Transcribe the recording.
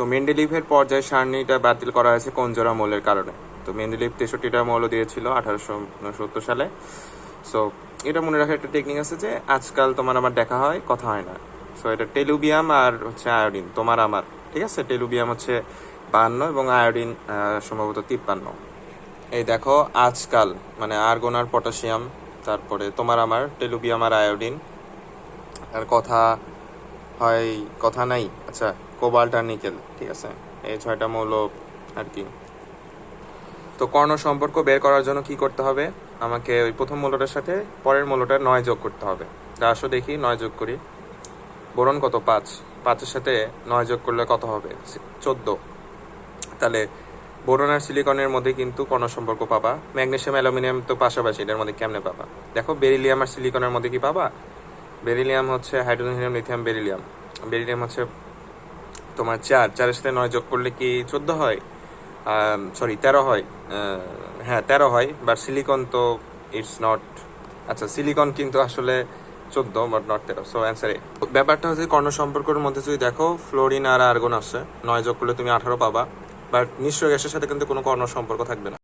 তো মেন্ডেলিভের পর্যায়ে সারণীটা বাতিল করা হয়েছে কঞ্জরা মৌলের কারণে। তো মেন্ডেলিভ তেষট্টিটা মৌল দিয়েছিল আঠারোশো সত্তর সালে। সো এটা মনে রাখার একটা টেকনিক আছে যে আজকাল তোমার আমার দেখা হয়, কথা হয় না। সো এটা টেলুবিয়াম আর হচ্ছে আয়োডিন, তোমার আমার, ঠিক আছে? টেলুবিয়াম হচ্ছে বাহান্ন এবং আয়োডিন সম্ভবত তিপ্পান্ন। এই দেখো, আজকাল মানে আর্গন আর পটাশিয়াম, তারপরে তোমার আমার, টেলুবিয়াম আর আয়োডিন। আর কথা হয়, কথা নাই আচ্ছা। কোবাল্ট আর নিকেল ঠিক আছে, এই ছয়টা মৌল আর কি। তো কর্ণ সম্পর্ক বের করার জন্য কি করতে হবে? আমাকে ওই প্রথম মৌলটার সাথে পরের মৌলটার নয় যোগ করতে হবে। তা আসো দেখি, নয় যোগ করি। বোরন কত? পাঁচ। পাঁচের সাথে নয় যোগ করলে কত হবে? চোদ্দ। তাহলে বোরন আর সিলিকনের মধ্যে কিন্তু কর্ণ সম্পর্ক পাবা। ম্যাগনেসিয়াম, অ্যালুমিনিয়াম তো পাশাপাশি, এটার মধ্যে কেমনে পাবা? দেখো, বেরিলিয়াম আর সিলিকনের মধ্যে কি পাবা? বেরিলিয়াম হচ্ছে hydrogen, helium, lithium, beryllium. Beryllium হচ্ছে তোমার চার, চারের সাথে নয় যোগ করলে কি চোদ্দ হয়? সরি তেরো হয়। হ্যাঁ তেরো হয় বাট সিলিকন তো ইটস নট আচ্ছা সিলিকন কিন্তু আসলে চোদ্দ বাট নট তেরো সো অ্যান্সার ব্যাপারটা হচ্ছে কর্ণ সম্পর্কের মধ্যে যদি দেখো ফ্লোরিন আর আর্গন আছে, নয় যোগ করলে তুমি আঠারো পাবা বাট মিশ্র গ্যাসের সাথে কিন্তু কোনো কর্ণ সম্পর্ক থাকবে না।